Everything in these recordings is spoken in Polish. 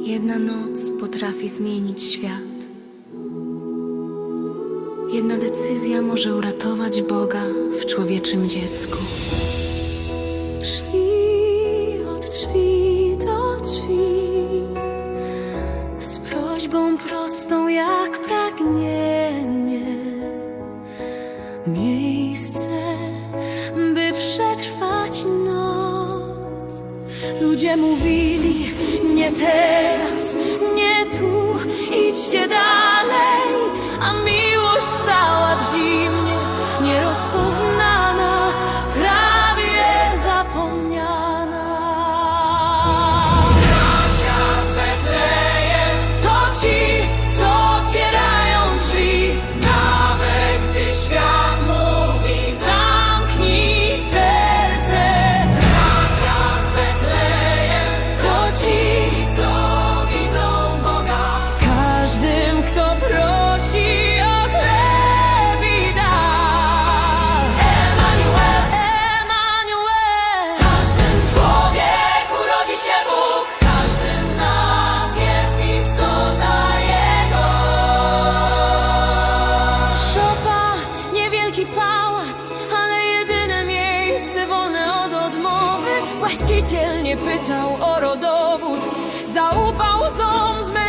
Jedna noc potrafi zmienić świat. Jedna decyzja może uratować Boga w człowieczym dziecku. Szli od drzwi do drzwi z prośbą prostą jak pragnienie. Miejsce, by przetrwać noc. Ludzie mówili, nie teraz, nie tu, idźcie dalej, Właściciel nie pytał o rodowód, zaufał zom zmęczenia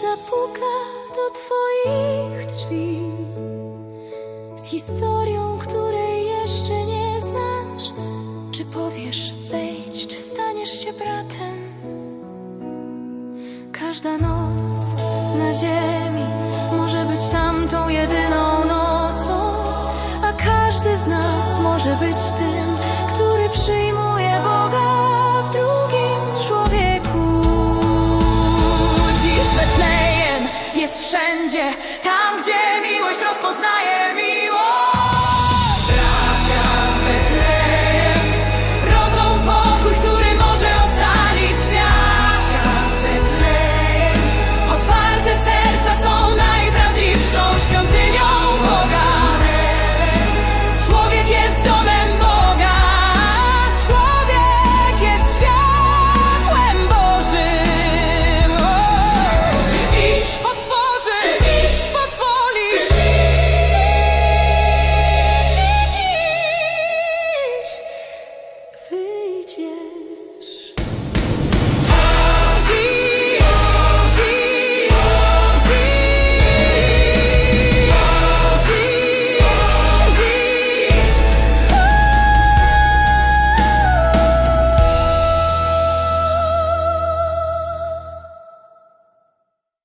zapuka do Twoich drzwi z historią, której jeszcze nie znasz, czy powiesz wejdź, czy staniesz się bratem? Każda noc na ziemi może być tamtą jedyną nocą, a każdy z nas może być tym, wszędzie, tam gdzie miłość rozpoznaje.